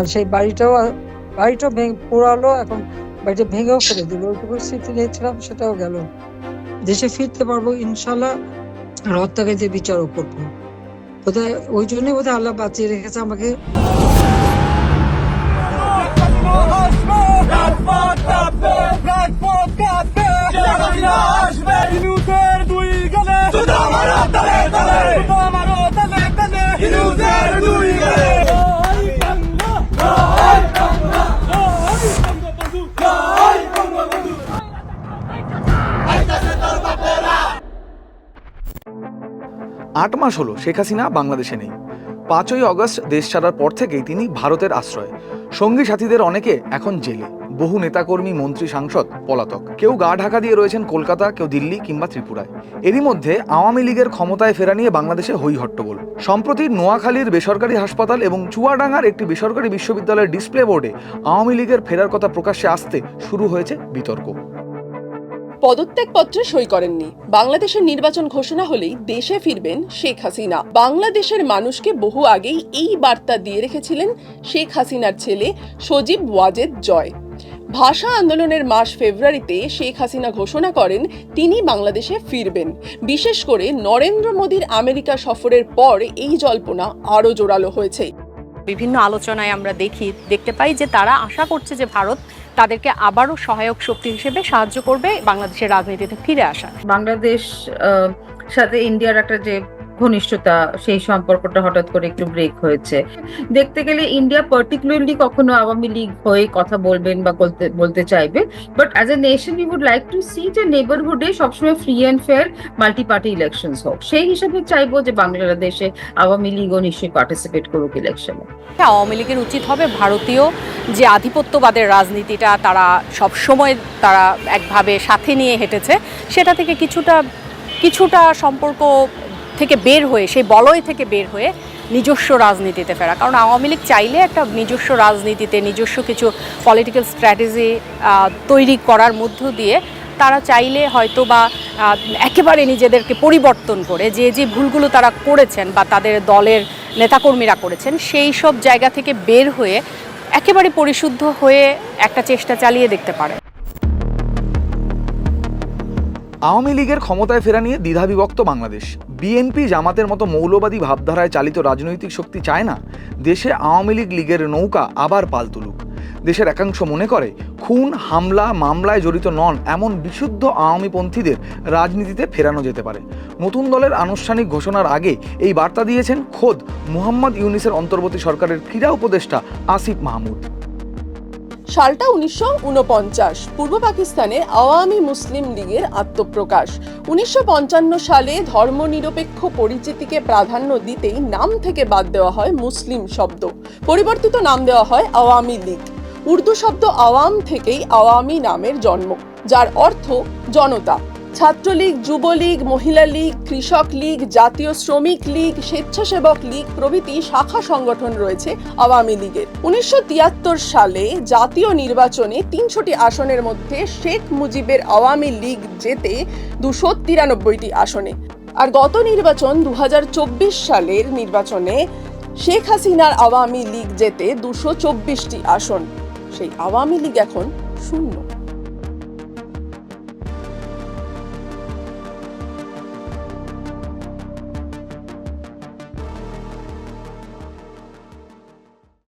আর সেই বাড়িটাও বাড়িটাও ভেঙে, পোড়ালো, এখন বাড়িটা ভেঙেও ফেলে দিল। ওইটুকু স্মৃতি নিয়েছিলাম, সেটাও গেল। দেশে ফিরতে পারব ইনশাল্লাহ আর হত্যাকারীদের বিচারও করব। বোধহয় ওই জন্যই বোধহয় আল্লাহ বাঁচিয়ে রেখেছে আমাকে। আট মাস হলো শেখ হাসিনা বাংলাদেশে নেই। পাঁচই অগস্ট দেশ ছাড়ার পর থেকেই তিনি ভারতের আশ্রয়। সঙ্গী সাথীদের অনেকে এখন জেলে। বহু নেতাকর্মী, মন্ত্রী, সাংসদ, পলাতক। কেউ গা ঢাকা দিয়ে রয়েছেন কলকাতা, কেউ দিল্লি কিংবা ত্রিপুরায়। এরই মধ্যে আওয়ামী লীগের ক্ষমতায় ফেরা নিয়ে বাংলাদেশে হই হট্টগোল সম্প্রতি নোয়াখালীর বেসরকারি হাসপাতাল এবং চুয়াডাঙ্গার একটি বেসরকারি বিশ্ববিদ্যালয়ের ডিসপ্লে বোর্ডে আওয়ামী লীগের ফেরার কথা প্রকাশ্যে আসতে শুরু হয়েছে বিতর্ক। পদত্যাগপত্রে সই করেননি। বাংলাদেশের নির্বাচন ঘোষণা হলেই দেশে ফিরবেন শেখ হাসিনা। বাংলাদেশের মানুষকে বহু আগেই এই বার্তা দিয়ে রেখেছিলেন শেখ হাসিনার ছেলে সজীব ওয়াজেদ জয়। ভাষা আন্দোলনের মাস ফেব্রুয়ারিতে শেখ হাসিনা ঘোষণা করেন, তিনি বাংলাদেশে ফিরবেন। বিশেষ করে নরেন্দ্র মোদীর আমেরিকা সফরের পর এই জল্পনা আরও জোরালো হয়েছে। বিভিন্ন আলোচনায় আমরা দেখি, দেখতে পাই যে তারা আশা করছে যে ভারত তাদেরকে আবারও সহায়ক শক্তি হিসেবে সাহায্য করবে বাংলাদেশের রাজনীতিতে ফিরে আসা বাংলাদেশ সাথে ইন্ডিয়ার একটা যে ঘনিষ্ঠতা, সেই সম্পর্কটা হঠাৎ করে একটু ব্রেক হয়েছে। দেখতে গেলে ইন্ডিয়া পার্টিকুলারলি কখনো আওয়ামী লীগ হয়ে কথা বলবেন বা বলতে চাইবে but as a nation we would like to see যে নেবারহুডে সবসময় free and fair multi party elections হোক। সেই হিসাবে চাইব যে বাংলাদেশে আওয়ামী লীগও নিশ্চয়ই পার্টিসিপেট করুক ইলেকশনে আওয়ামী লীগের উচিত হবে ভারতীয় যে আধিপত্যবাদের রাজনীতিটা তারা সব সময় তারা একভাবে সাথে নিয়ে হেঁটেছে, সেটা থেকে কিছুটা কিছুটা সম্পর্ক থেকে বের হয়ে, সেই বলয় থেকে বের হয়ে নিজস্ব রাজনীতিতে ফেরা। কারণ আওয়ামী লীগ চাইলে একটা নিজস্ব রাজনীতিতে, নিজস্ব কিছু পলিটিক্যাল স্ট্র্যাটেজি তৈরি করার মধ্য দিয়ে তারা চাইলে হয়তো বা একেবারে নিজেদেরকে পরিবর্তন করে, যে যে ভুলগুলো তারা করেছেন বা তাদের দলের নেতাকর্মীরা করেছেন, সেই সব জায়গা থেকে বের হয়ে একেবারে পরিশুদ্ধ হয়ে একটা চেষ্টা চালিয়ে দেখতে পারে। আওয়ামী লীগের ক্ষমতায় ফেরা নিয়ে দ্বিধাবিভক্ত বাংলাদেশ। বিএনপি জামাতের মতো মৌলবাদী ভাবধারায় চালিত রাজনৈতিক শক্তি চায় না, দেশে আওয়ামী লীগ লীগের নৌকা আবার পাল তুলুক। দেশের একাংশ মনে করে, খুন, হামলা, মামলায় জড়িত নন এমন বিশুদ্ধ আওয়ামীপন্থীদের রাজনীতিতে ফেরানো যেতে পারে। নতুন দলের আনুষ্ঠানিক ঘোষণার আগে এই বার্তা দিয়েছেন খোদ মুহাম্মদ ইউনিসের অন্তর্বর্তী সরকারের ক্রীড়া উপদেষ্টা আসিফ মাহমুদ। সালটা উনিশশো উনপঞ্চাশ পূর্ব পাকিস্তানে আওয়ামী মুসলিম লীগের আত্মপ্রকাশ। উনিশশো পঞ্চান্ন সালে ধর্মনিরপেক্ষ পরিচিতিকে প্রাধান্য দিতেই নাম থেকে বাদ দেওয়া হয় মুসলিম শব্দ। পরিবর্তিত নাম দেওয়া হয় আওয়ামী লীগ। উর্দু শব্দ আওয়াম থেকেই আওয়ামী নামের জন্ম, যার অর্থ জনতা। ছাত্রলীগ, যুবলীগ মহিলা লীগ কৃষক লীগ, জাতীয় শ্রমিক লীগ, স্বেচ্ছাসেবক লীগ প্রভৃতি শাখা সংগঠন রয়েছে আওয়ামী লীগের। উনিশশো তিয়াত্তর সালে জাতীয় নির্বাচনে তিনশোটি আসনের মধ্যে শেখ মুজিবের আওয়ামী লীগ জেতে দুশো তিরানব্বইটি আসনে। আর গত নির্বাচন দু হাজার চব্বিশ সালের নির্বাচনে শেখ হাসিনার আওয়ামী লীগ জেতে দুশো চব্বিশটি আসন। সেই আওয়ামী লীগ এখন শূন্য।